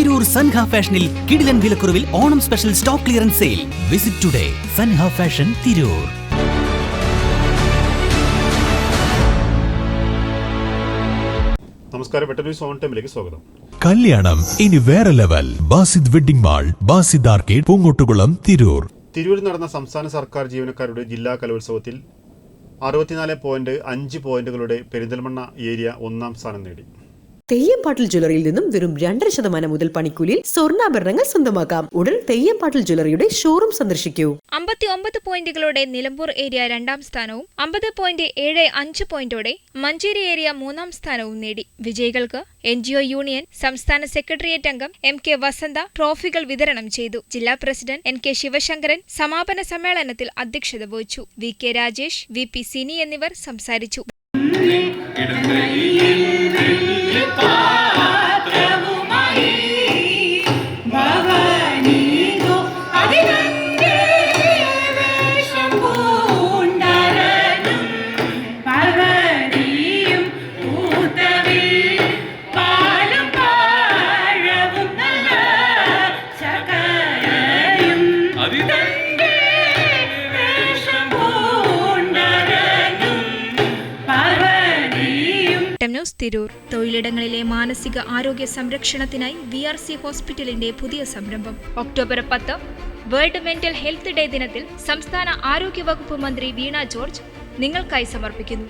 തിരൂർ സൻഹ ഫാഷനിൽ കിടിലൻ വിലക്കുറവിൽ Onam special stock clearance sale. Visit today Sanha fashion Tirur. നമസ്കാരം. ന്യൂസ് ഓൺ ടൈമിലേക്ക് സ്വാഗതം. കല്യാണം ഇനി വേറെ level. Basid wedding mall Basid arcade Poongottukulam Tirur. തിരൂരിൽ നടന്ന സംസ്ഥാന സർക്കാർ ജീവനക്കാരുടെ ജില്ലാ കലോത്സവത്തിൽ അറുപത്തിനാല് പോയിന്റ് അഞ്ച് പോയിന്റുകളുടെ പെരിന്തൽമണ്ണ ഏരിയ ഒന്നാം സ്ഥാനം നേടി. തെയ്യംപാട്ടിൽ ജ്വല്ലറിയിൽ നിന്നും വെറും രണ്ടര ശതമാനം മുതൽ പണിക്കൂലിയിൽ സ്വർണാഭരണങ്ങൾ സ്വന്തമാക്കാം. ഉടൻ തെയ്യംപാട്ടിൽ ജ്വല്ലറിയുടെ ഷോറൂം സന്ദർശിക്കൂ. അമ്പത്തി ഒമ്പത് പോയിന്റുകളോടെ നിലമ്പൂർ ഏരിയ രണ്ടാം സ്ഥാനവും അമ്പത് പോയിന്റ് ഏഴ് അഞ്ച് പോയിന്റോടെ മഞ്ചേരി ഏരിയ മൂന്നാം സ്ഥാനവും നേടി. വിജയികൾക്ക് എൻ ജി ഒ യൂണിയൻ സംസ്ഥാന സെക്രട്ടേറിയറ്റ് അംഗം എം കെ വസന്ത ട്രോഫികൾ വിതരണം ചെയ്തു. ജില്ലാ പ്രസിഡന്റ് എൻ കെ ശിവശങ്കരൻ സമാപന സമ്മേളനത്തിൽ അധ്യക്ഷത വഹിച്ചു. V K Rajesh V P Sini എന്നിവർ സംസാരിച്ചു. ടം ന്യൂസ് തിരൂർ. തൊഴിലിടങ്ങളിലെ മാനസിക ആരോഗ്യ സംരക്ഷണത്തിനായി വി ആർ സി ഹോസ്പിറ്റലിന്റെ പുതിയ സംരംഭം. ഒക്ടോബർ പത്ത് വേൾഡ് മെന്റൽ ഹെൽത്ത് ഡേ ദിനത്തിൽ സംസ്ഥാന ആരോഗ്യ വകുപ്പ് മന്ത്രി വീണ ജോർജ് നിങ്ങൾക്കായി സമർപ്പിക്കുന്നു.